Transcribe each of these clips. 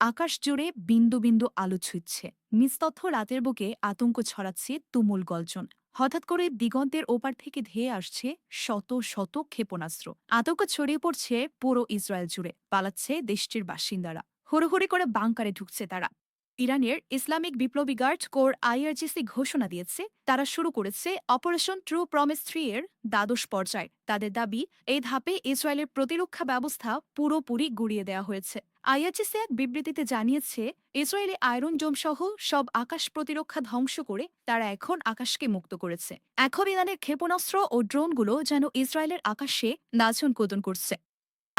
আকাশ জুড়ে বিন্দু বিন্দু আলো ছুঁচ্ছে নিস্তব্ধ রাতের বুকে আতঙ্ক ছড়াচ্ছে তুমুল গর্জন। হঠাৎ করে দিগন্তের ওপার থেকে ধেয়ে আসছে শত শত ক্ষেপণাস্ত্র। আতঙ্ক ছড়িয়ে পড়ছে পুরো ইসরায়েল জুড়ে, পালাচ্ছে দেশটির বাসিন্দারা। হুড়োহুড়ি করে বাংকারে ঢুকছে তারা। ইরানের ইসলামিক বিপ্লবী গার্ড কোর আইআরজিসি ঘোষণা দিয়েছে, তারা শুরু করেছে অপারেশন ট্রু প্রমিস থ্রি এর দ্বাদশ পর্যায়। তাদের দাবি, এই ধাপে ইসরায়েলের প্রতিরক্ষা ব্যবস্থা পুরোপুরি গুড়িয়ে দেওয়া হয়েছে। আইআরজিসি এক বিবৃতিতে জানিয়েছে, ইসরায়েলি আয়রন ডোম সহ সব আকাশ প্রতিরক্ষা ধ্বংস করে তারা এখন আকাশকে মুক্ত করেছে। এখন ইরানের ক্ষেপণাস্ত্র ও ড্রোনগুলো যেন ইসরায়েলের আকাশে নাচন কোদন করছে।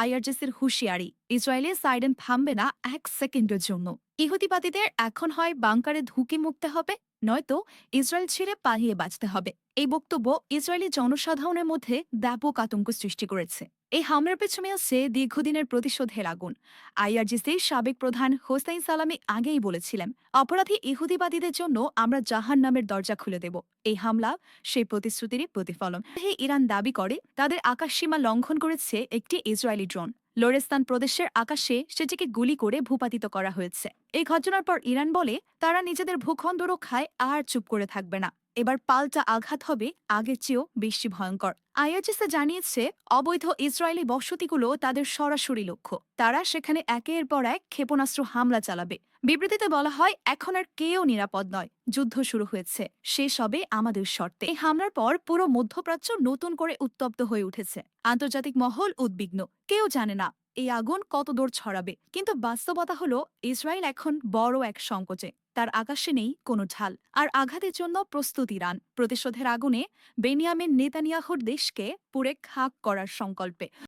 আইআরজিসির হুঁশিয়ারি ইসরায়েলের সাইডেন থামবে না এক সেকেন্ডের জন্য। ইহুদিবাদীদের এখন হয় বাংকারে ধুঁকে মুক্তে হবে নয়তো ইসরায়েল ছেড়ে পালিয়ে বাঁচতে হবে। এই বক্তব্য ইসরায়েলি জনসাধারণের মধ্যে ব্যাপক আতঙ্ক সৃষ্টি করেছে। এই হামলার পেছনে আছে দীর্ঘদিনের প্রতিশোধের আগুন। আইআরজিসির সাবেক প্রধান হোসাইন সালামি আগেই বলেছিলেন, অপরাধী ইহুদিবাদীদের জন্য আমরা জাহান নামের দরজা খুলে দেব। এই হামলা সেই প্রতিশ্রুতিরই প্রতিফলন। ইরান দাবি করে, তাদের আকাশসীমা লঙ্ঘন করেছে একটি ইসরায়েলি ড্রোন। লোরেস্তান প্রদেশের আকাশে সেটিকে গুলি করে ভূপাতিত করা হয়েছে। এই ঘটনার পর ইরান বলে, তারা নিজেদের ভূখণ্ড রক্ষায় আর চুপ করে থাকবে না। এবার পাল্টা আঘাত হবে, আগের চেয়েও বেশি ভয়ঙ্কর। আইআরজিসি জানিয়েছে, অবৈধ ইসরায়েলি বসতিগুলো তাদের সরাসরি লক্ষ্য। তারা সেখানে একের পর এক ক্ষেপণাস্ত্র হামলা চালাবে। বিবৃতিতে বলা হয়, এখন আর কেউ নিরাপদ নয়। যুদ্ধ শুরু হয়েছে। শেষ হবে আমাদের শর্তে। এই হামলার পর পুরো মধ্যপ্রাচ্য নতুন করে উত্তপ্ত হয়ে উঠেছে। আন্তর্জাতিক মহল উদ্বিগ্ন। কেউ জানে না এই আগুন কত দূর ছড়াবে? কিন্তু বাস্তবতা হলো, ইসরায়েল এখন বড় এক সংকোচে। তার আকাশে নেই কোনো ঝাল আর আঘাতের জন্য প্রস্তুতি রান। প্রতিশোধের আগুনে বেনিয়ামের নেতানিয়াহুর দেশকে পুরে খাক করার সংকল্পে।